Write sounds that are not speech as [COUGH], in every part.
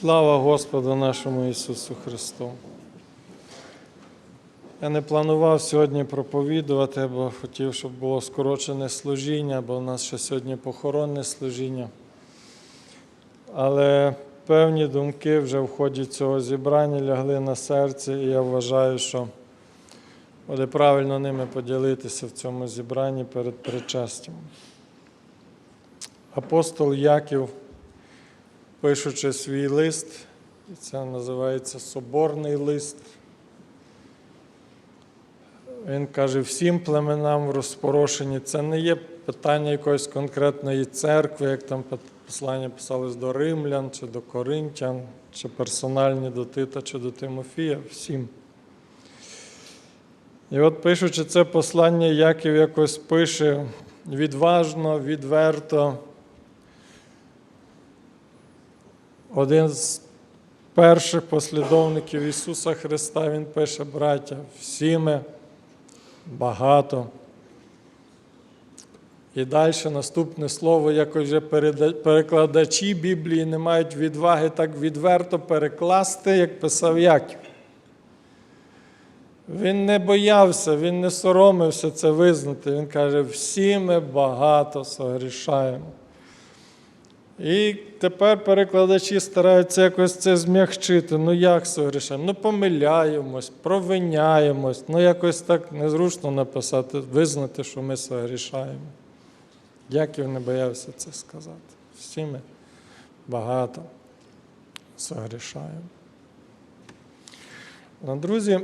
Слава Господу нашому Ісусу Христу. Я не планував сьогодні проповідувати, бо хотів, щоб було скорочене служіння, бо в нас ще сьогодні похоронне служіння. Але певні думки вже в ході цього зібрання лягли на серце, і я вважаю, що буде правильно ними поділитися в цьому зібранні перед причастям. Апостол Яків пишучи свій лист, і це називається Соборний лист. Він каже, всім племенам в розпорошенні. Це не є питання якоїсь конкретної церкви, як там послання писались до римлян, чи до коринтян, чи персональні до Тита, чи до Тимофія, всім. І от пишучи це послання, Яків якось пише відважно, відверто. Один з перших послідовників Ісуса Христа, Він пише, браття, всі ми багато. І далі наступне слово, якось вже перекладачі Біблії не мають відваги так відверто перекласти, як писав Яків. Він не боявся, він не соромився це визнати. Він каже, всі ми багато согрішаємо. І тепер перекладачі стараються якось це змягчити. Ну як согрішаємо? Ну помиляємось, провиняємось. Ну якось так незручно написати, визнати, що ми согрішаємо. Яків не боявся це сказати. Всі ми багато согрішаємо. Ну, друзі,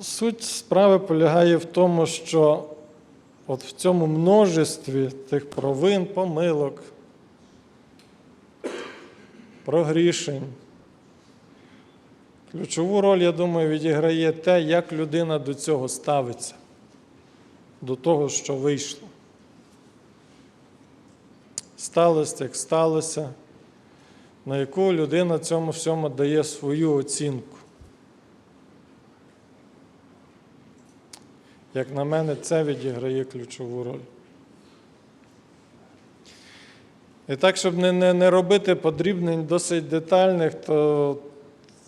суть справи полягає в тому, що от в цьому множестві тих провин, помилок, прогрішень. Ключову роль, я думаю, відіграє те, як людина до цього ставиться, до того, що вийшло. Сталося, як сталося, на яку людина цьому всьому дає свою оцінку. Як на мене, це відіграє ключову роль. І так, щоб не не, не робити подрібнень досить детальних, то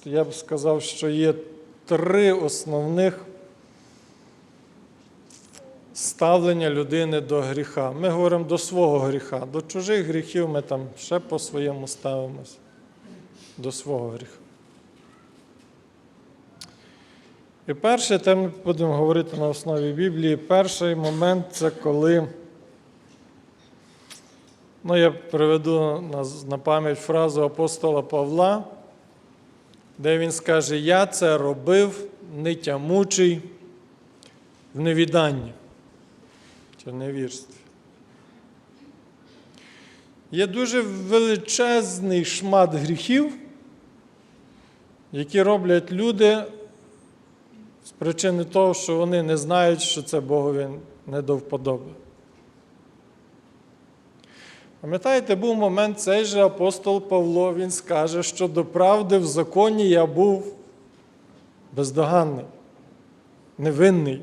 я б сказав, що є три основних ставлення людини до гріха. Ми говоримо до свого гріха, до чужих гріхів ми там ще по-своєму ставимося, до свого гріха. І перше, те ми будемо говорити на основі Біблії. Перший момент це коли, ну я приведу на, на пам'ять фразу апостола Павла, де він скаже: Я це робив не тямучий в невіданні чи невірстві. Є дуже величезний шмат гріхів, які роблять люди причини того, що вони не знають, що це Богові не до вподоби. Пам'ятаєте, був момент цей же апостол Павло, він скаже, що до правди в законі я був бездоганний, невинний.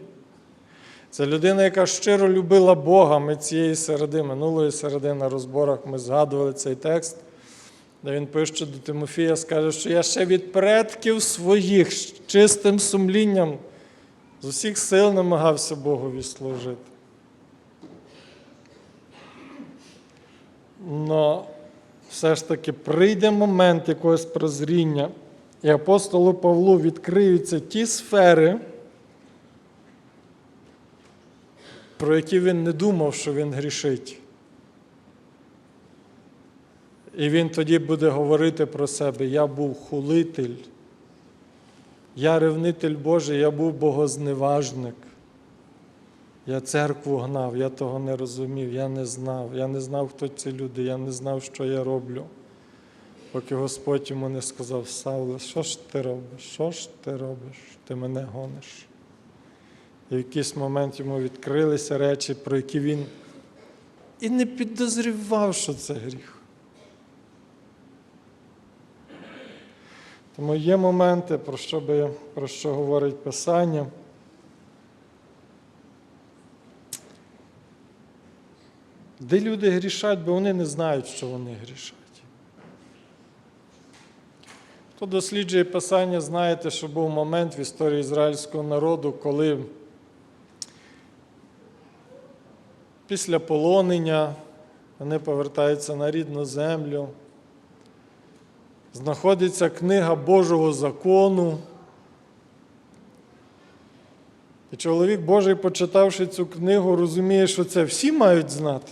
Це людина, яка щиро любила Бога. Ми цієї середи, минулої середи на розборах ми згадували цей текст де він пише до Тимофія, скаже, що я ще від предків своїх з чистим сумлінням з усіх сил намагався Богові служити. Но все ж таки прийде момент якогось прозріння, і апостолу Павлу відкриються ті сфери, про які він не думав, що він грішить. І він тоді буде говорити про себе: я був хулитель, я ревнитель Божий, я був богозневажник. Я церкву гнав, я того не розумів, я не знав, я не знав, хто ці люди, я не знав, що я роблю. Поки Господь йому не сказав, Савле, що ж ти робиш? Що ж ти робиш? Ти мене гониш. І в якийсь момент йому відкрилися речі, про які він і не підозрював, що це гріх. Тому є моменти, про що, би, про що говорить Писання. Де люди грішать, бо вони не знають, що вони грішать. Хто досліджує Писання, знаєте, що був момент в історії ізраїльського народу, коли після полонення вони повертаються на рідну землю. Знаходиться книга Божого закону. І чоловік Божий, почитавши цю книгу, розуміє, що це всі мають знати.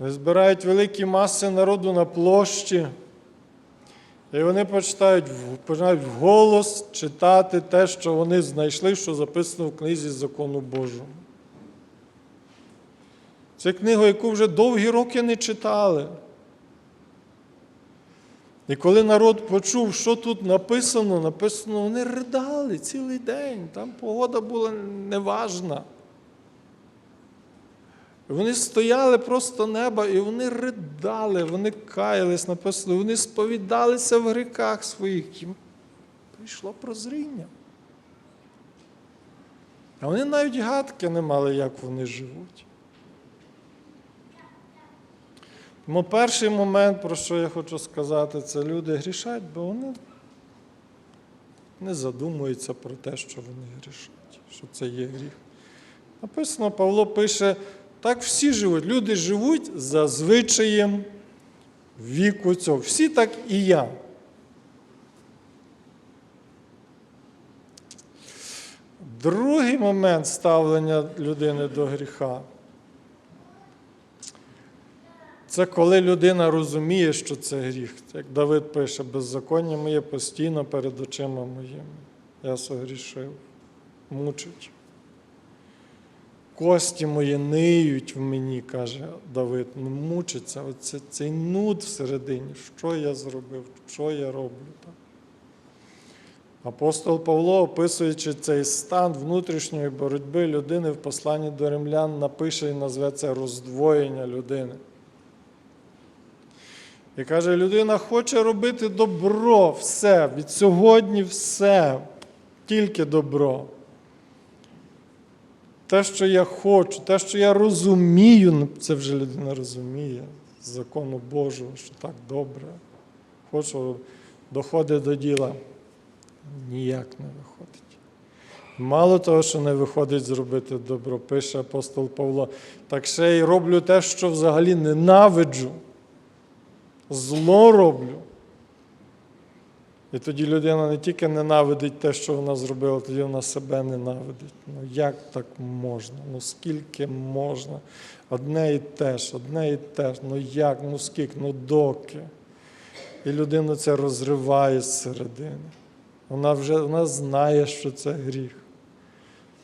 Збирають великі маси народу на площі, і вони починають, починають вголос читати те, що вони знайшли, що записано в книзі закону Божого. Це книга, яку вже довгі роки не читали. І коли народ почув, що тут написано, написано, вони ридали цілий день. Там погода була неважна. Вони стояли просто неба, і вони ридали, вони каялись, написано, вони сповідалися в гріхах своїх. Їм прийшло прозріння. А вони навіть гадки не мали, як вони живуть. Тому перший момент, про що я хочу сказати, це люди грішать, бо вони не задумуються про те, що вони грішать, що це є гріх. Написано, Павло пише, так всі живуть. Люди живуть за звичаєм віку цього. Всі так і я. Другий момент ставлення людини до гріха. Це коли людина розуміє, що це гріх. Як Давид пише, беззаконня моє постійно перед очима моїми. Я согрішив, мучить. Кості мої ниють в мені, каже Давид, ну мучиться. Оце, цей нуд всередині. Що я зробив, що я роблю. Так? Апостол Павло, описуючи цей стан внутрішньої боротьби людини в посланні до римлян, напише і назве це роздвоєння людини. І каже, людина хоче робити добро, все, від сьогодні все, тільки добро. Те, що я хочу, те, що я розумію, ну, це вже людина розуміє з закону Божого, що так добре. Хочу, доходить до діла, ніяк не виходить. Мало того, що не виходить зробити добро, пише апостол Павло, так ще й роблю те, що взагалі ненавиджу зло роблю. І тоді людина не тільки ненавидить те, що вона зробила, тоді вона себе ненавидить. Ну як так можна? Ну скільки можна? Одне і те ж, одне і те ж. Ну як, ну скільки, ну доки. І людину це розриває зсередини. Вона вже вона знає, що це гріх.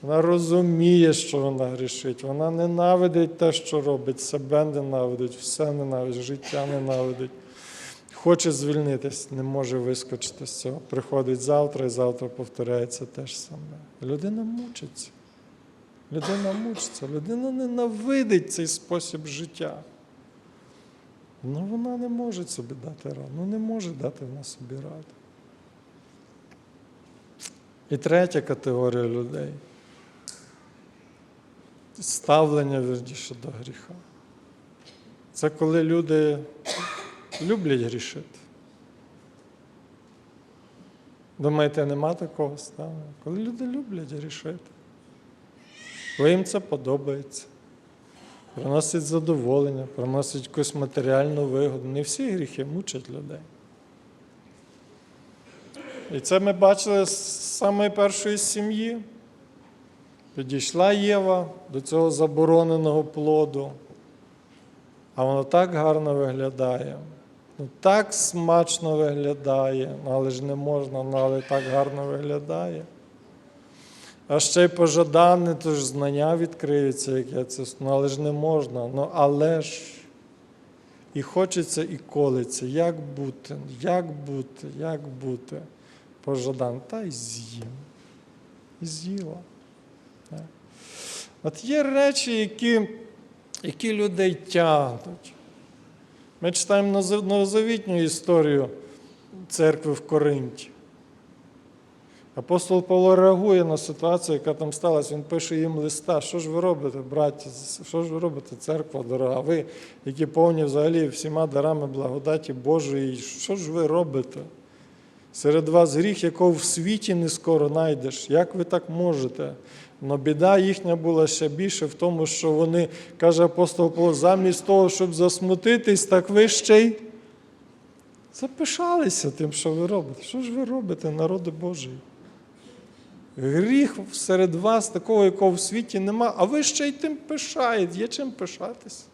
Вона розуміє, що вона грішить. Вона ненавидить те, що робить, себе ненавидить, все ненавидить, життя ненавидить. Хоче звільнитись, не може вискочити з цього. Приходить завтра і завтра повторяється те ж саме. Людина мучиться. Людина мучиться, людина ненавидить цей спосіб життя. Ну вона не може собі дати раду. Ну не може дати вона собі раду. І третя категорія людей ставлення вірніше до гріха. Це коли люди люблять грішити. Думаєте, нема такого ставлення? Коли люди люблять грішити, бо їм це подобається, приносить задоволення, приносить якусь матеріальну вигоду. Не всі гріхи мучать людей. І це ми бачили з самої першої сім'ї. Підійшла Єва до цього забороненого плоду, а воно так гарно виглядає. Ну, так смачно виглядає, ну, але ж не можна, ну, але так гарно виглядає. А ще й пожадане, то ж знання відкриються, яке це, ну, але ж не можна, ну але ж. І хочеться, і колиться. Як бути, як бути, як бути? Пожадан, та й з'їм. І з'їла. От є речі, які, які людей тягнуть. Ми читаємо новозавітню історію церкви в Коринті. Апостол Павло реагує на ситуацію, яка там сталася. Він пише їм листа. Що ж ви робите, браті? Що ж ви робите, церква дорога? Ви, які повні взагалі всіма дарами благодаті Божої, що ж ви робите? Серед вас гріх, якого в світі не скоро знайдеш. Як ви так можете? Но біда їхня була ще більше в тому, що вони, каже апостол Павло, замість того, щоб засмутитись, так ви ще й запишалися тим, що ви робите. Що ж ви робите, народи Божий? Гріх серед вас, такого, якого в світі нема, а ви ще й тим пишаєте. Є чим пишатись?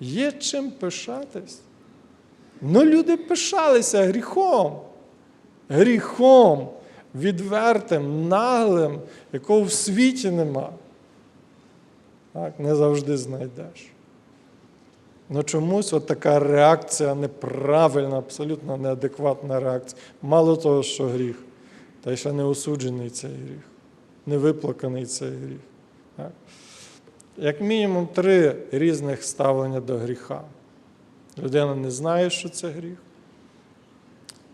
Є чим пишатись. Ну, люди пишалися гріхом. Гріхом, відвертим, наглим, якого в світі нема. Так, не завжди знайдеш. Ну чомусь от така реакція неправильна, абсолютно неадекватна реакція. Мало того, що гріх, та й ще не осуджений цей гріх, не виплаканий цей гріх. Так. Як мінімум три різних ставлення до гріха. Людина не знає, що це гріх.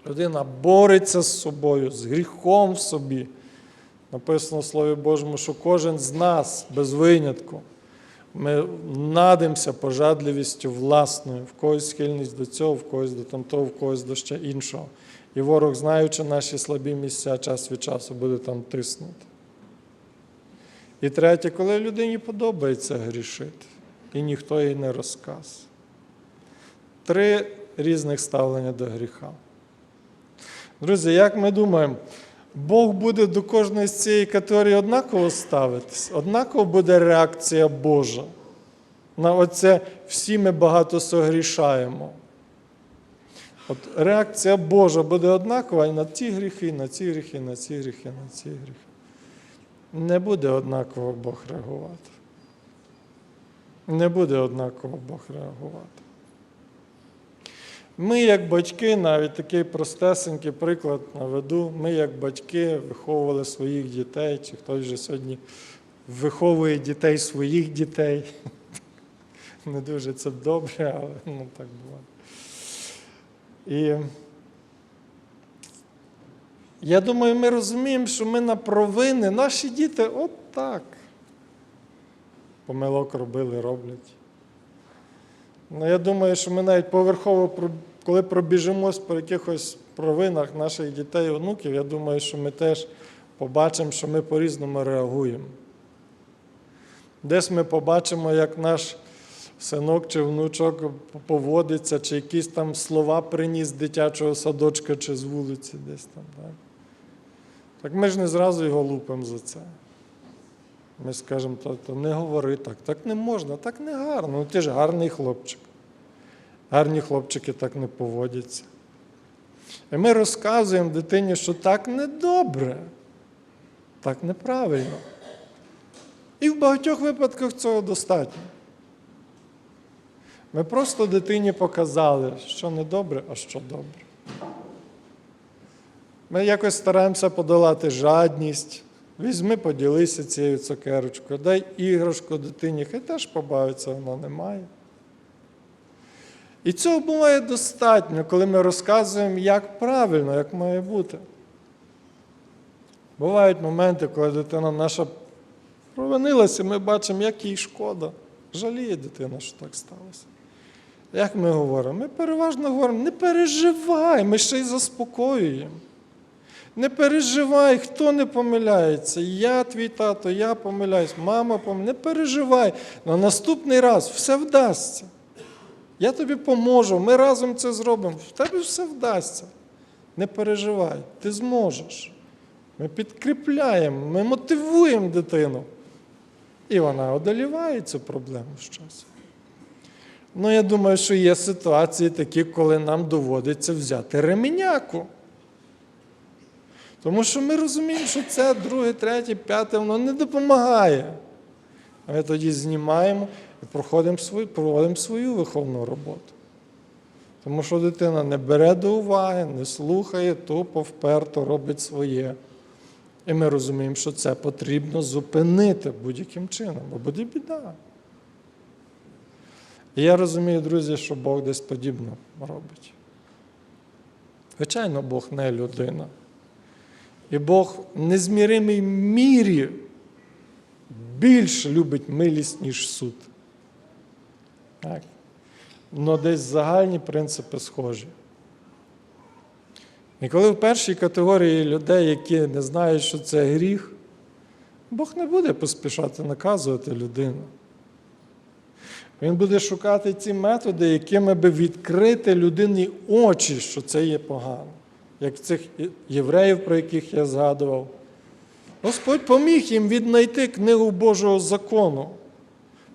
Людина бореться з собою, з гріхом в собі. Написано в Слові Божому, що кожен з нас без винятку. Ми надимося пожадливістю власною, в когось схильність до цього, в когось до тамтого, в когось до ще іншого. І ворог, знаючи наші слабі місця, час від часу буде там тиснути. І третє, коли людині подобається грішити, і ніхто їй не розказ. Три різних ставлення до гріха. Друзі, як ми думаємо, Бог буде до кожної з цієї категорії однаково ставитись, однаково буде реакція Божа. На оце всі ми багато согрішаємо. От реакція Божа буде однакова і на ті гріхи, на ці гріхи, на ці гріхи, на ці гріхи. Не буде однаково Бог реагувати. Не буде однаково Бог реагувати. Ми, як батьки, навіть такий простесенький приклад наведу, ми, як батьки, виховували своїх дітей, чи хтось вже сьогодні виховує дітей своїх дітей. [LAUGHS] Не дуже це добре, але ну, так буває. І я думаю, ми розуміємо, що ми на провини, наші діти от так. Помилок робили, роблять. Ну, я думаю, що ми навіть поверхово, коли пробіжимось по якихось провинах наших дітей і онуків, я думаю, що ми теж побачимо, що ми по-різному реагуємо. Десь ми побачимо, як наш синок чи внучок поводиться, чи якісь там слова приніс з дитячого садочка чи з вулиці десь там. Так, так ми ж не зразу його лупимо за це. Ми скажемо, то, не говори так, так не можна, так не гарно. Ну ти ж гарний хлопчик. Гарні хлопчики так не поводяться. І ми розказуємо дитині, що так недобре, так неправильно. І в багатьох випадках цього достатньо. Ми просто дитині показали, що не добре, а що добре. Ми якось стараємося подолати жадність. Візьми, поділися цією цукерочкою, дай іграшку дитині, хай теж побавиться, вона не має. І цього буває достатньо, коли ми розказуємо, як правильно, як має бути. Бувають моменти, коли дитина наша провинилася, ми бачимо, як їй шкода. Жаліє дитина, що так сталося. Як ми говоримо? Ми переважно говоримо, не переживай, ми ще й заспокоюємо. Не переживай, хто не помиляється. Я твій тато, я помиляюсь, мама помиляється. Не переживай. На наступний раз все вдасться. Я тобі поможу, ми разом це зробимо. В тебе все вдасться. Не переживай, ти зможеш. Ми підкріпляємо, ми мотивуємо дитину. І вона одоліває цю проблему з часом. Ну, я думаю, що є ситуації такі, коли нам доводиться взяти ременяку. Тому що ми розуміємо, що це друге, третє, п'яте, воно не допомагає. Ми тоді знімаємо і проходимо свою, проводимо свою виховну роботу. Тому що дитина не бере до уваги, не слухає, тупо вперто робить своє. І ми розуміємо, що це потрібно зупинити будь-яким чином, бо буде біда. І я розумію, друзі, що Бог десь подібно робить. Звичайно, Бог не людина. І Бог в незміримій мірі більш любить милість, ніж суд. Так. Но десь загальні принципи схожі. І коли в першій категорії людей, які не знають, що це гріх, Бог не буде поспішати наказувати людину. Він буде шукати ці методи, якими би відкрити людині очі, що це є погано, як цих євреїв, про яких я згадував. Господь поміг їм віднайти книгу Божого закону,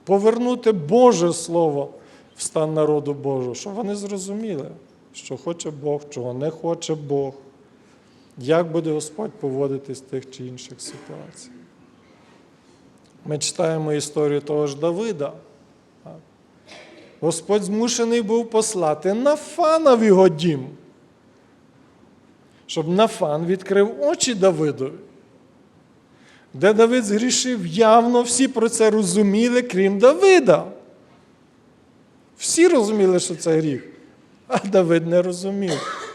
повернути Боже Слово в стан народу Божого, щоб вони зрозуміли, що хоче Бог, чого не хоче Бог, як буде Господь поводитись в тих чи інших ситуаціях. Ми читаємо історію того ж Давида. Господь змушений був послати Нафана в його дім, щоб Нафан відкрив очі Давидові. Де Давид згрішив, явно всі про це розуміли, крім Давида. Всі розуміли, що це гріх, а Давид не розумів.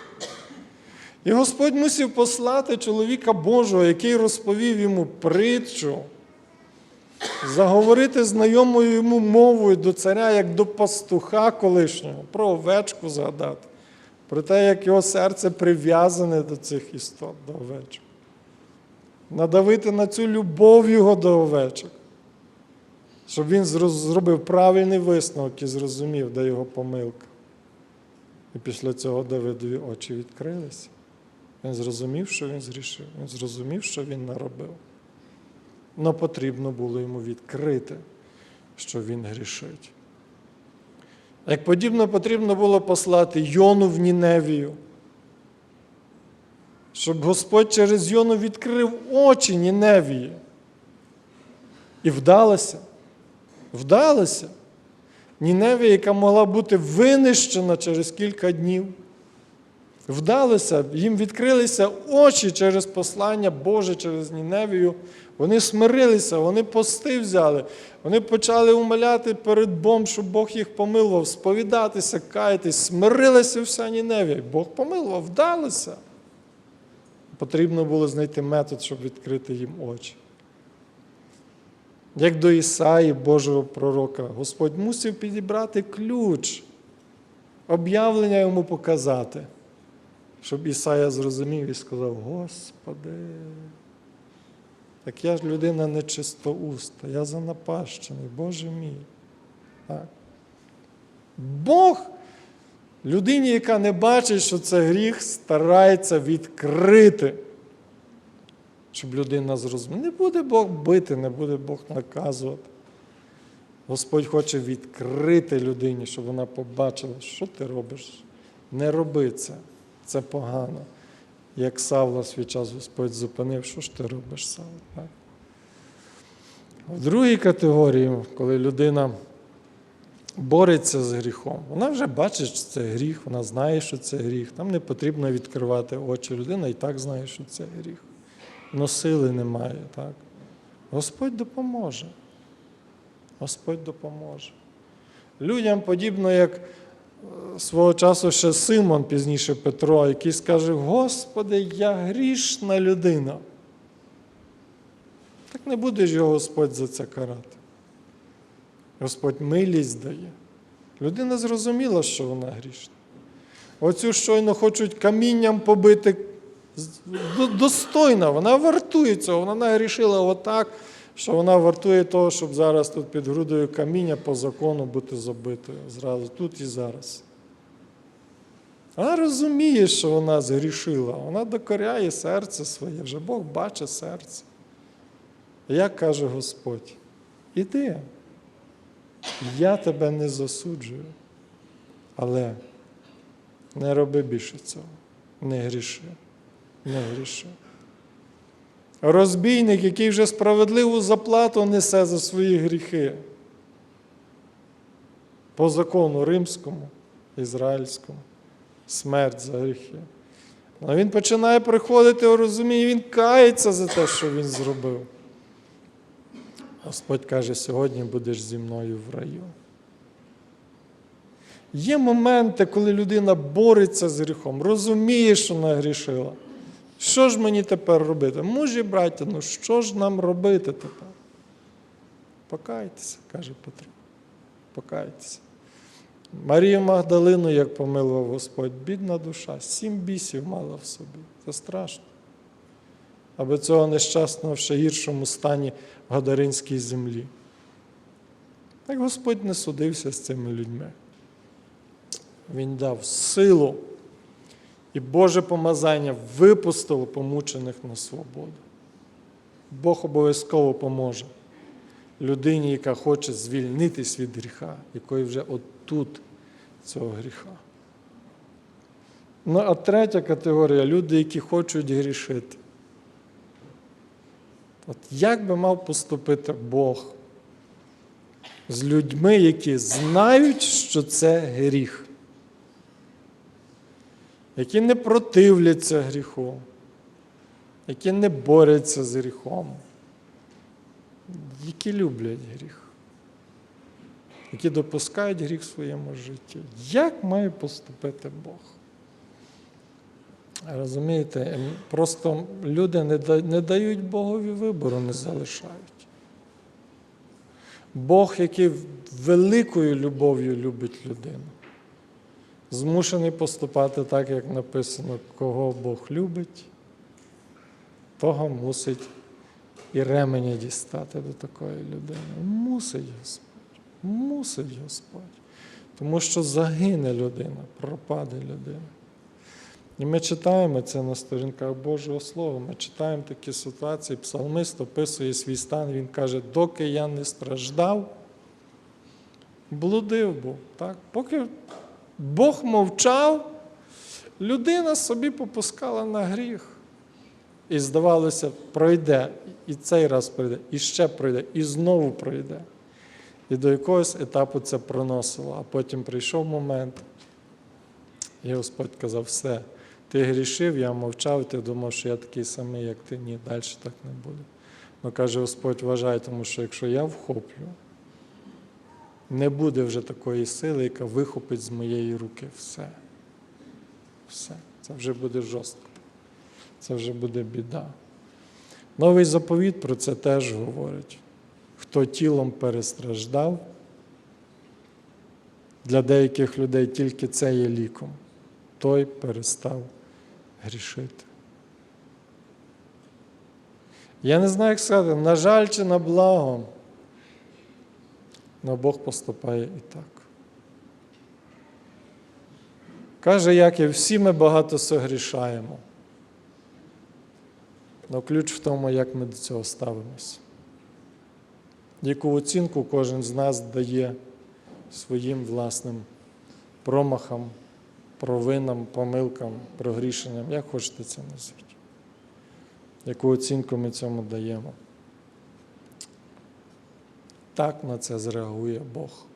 І Господь мусив послати чоловіка Божого, який розповів йому притчу, заговорити знайомою йому мовою до царя, як до пастуха колишнього, про овечку згадати, про те, як його серце прив'язане до цих істот, до овечок. Надавити на цю любов його до овечок, щоб він зробив правильний висновок і зрозумів, де його помилка. І після цього Давидові очі відкрилися. Він зрозумів, що він зрішив, він зрозумів, що він наробив. Но потрібно було йому відкрити, що він грішить. Як подібно потрібно було послати Йону в Ніневію, щоб Господь через Йону відкрив очі Ніневії. І вдалося. Вдалося. Ніневія, яка могла бути винищена через кілька днів. Вдалося, їм відкрилися очі через послання Боже, через Ніневію. Вони смирилися, вони пости взяли, вони почали умоляти перед Богом, щоб Бог їх помилував, сповідатися, каятись, смирилася вся Ніневія. Бог помилував, вдалося. Потрібно було знайти метод, щоб відкрити їм очі. Як до Ісаї, Божого пророка, Господь мусив підібрати ключ, об'явлення йому показати, щоб Ісая зрозумів і сказав: Господи, так я ж людина нечистоуста, я занапащений, Боже мій. Так. Бог людині, яка не бачить, що це гріх, старається відкрити, щоб людина зрозуміла. Не буде Бог бити, не буде Бог наказувати. Господь хоче відкрити людині, щоб вона побачила, що ти робиш. Не роби це, це погано. Як Савла свій час Господь зупинив, що ж ти робиш, Савла? В другій категорії, коли людина бореться з гріхом, вона вже бачить, що це гріх, вона знає, що це гріх. Там не потрібно відкривати очі. Людина і так знає, що це гріх. Но сили немає. Так? Господь допоможе. Господь допоможе. Людям подібно, як свого часу ще Симон, пізніше Петро, який скаже: Господи, я грішна людина. Так не буде ж його Господь за це карати. Господь милість дає. Людина зрозуміла, що вона грішна. Оцю щойно хочуть камінням побити достойна, вона вартує цього, вона нагрішила отак, що вона вартує того, щоб зараз тут під грудою каміння по закону бути забитою. Зразу тут і зараз. Вона розуміє, що вона згрішила, вона докоряє серце своє, вже Бог бачить серце. Як каже Господь, іди, я тебе не засуджую, але не роби більше цього, не гріши, не гріши. Розбійник, який вже справедливу заплату несе за свої гріхи. По закону римському, ізраїльському, смерть за гріхи. А він починає приходити у розуміння, він кається за те, що він зробив. Господь каже, сьогодні будеш зі мною в раю. Є моменти, коли людина бореться з гріхом, розуміє, що нагрішила. Що ж мені тепер робити? Мужі, браття, ну що ж нам робити тепер? Покайтеся, каже Петро. Покайтеся. Марію Магдалину, як помилував Господь, бідна душа, сім бісів мала в собі. Це страшно. Аби цього нещасного в ще гіршому стані в Гадаринській землі. Так Господь не судився з цими людьми. Він дав силу, і Боже помазання випустило помучених на свободу. Бог обов'язково поможе людині, яка хоче звільнитись від гріха, якої вже отут цього гріха. Ну, а третя категорія люди, які хочуть грішити. От як би мав поступити Бог з людьми, які знають, що це гріх, які не противляться гріху, які не борються з гріхом, які люблять гріх, які допускають гріх в своєму житті. Як має поступити Бог? Розумієте, просто люди не дають Богові вибору, не залишають. Бог, який великою любов'ю любить людину, змушений поступати так, як написано, кого Бог любить, того мусить і ременя дістати до такої людини. Мусить Господь. Мусить Господь. Тому що загине людина, пропаде людина. І ми читаємо це на сторінках Божого Слова. Ми читаємо такі ситуації. Псалмист описує свій стан. Він каже, доки я не страждав, блудив був. Так? Поки Бог мовчав, людина собі попускала на гріх. І здавалося, пройде, і цей раз пройде, і ще пройде, і знову пройде. І до якогось етапу це проносило. А потім прийшов момент, і Господь казав, все, ти грішив, я мовчав, ти думав, що я такий самий, як ти. Ні, далі так не буде. Ну каже Господь, вважай, тому що якщо я вхоплю, не буде вже такої сили, яка вихопить з моєї руки все. Все. Це вже буде жорстко. Це вже буде біда. Новий заповіт про це теж говорить. Хто тілом перестраждав, для деяких людей тільки це є ліком, той перестав грішити. Я не знаю, як сказати, на жаль чи на благо, але Бог поступає і так. Каже Яків, всі ми багато согрішаємо. Але ключ в тому, як ми до цього ставимося. Яку оцінку кожен з нас дає своїм власним промахам, провинам, помилкам, прогрішенням, як хочете це назвати. Яку оцінку ми цьому даємо? Так на це зреагує Бог.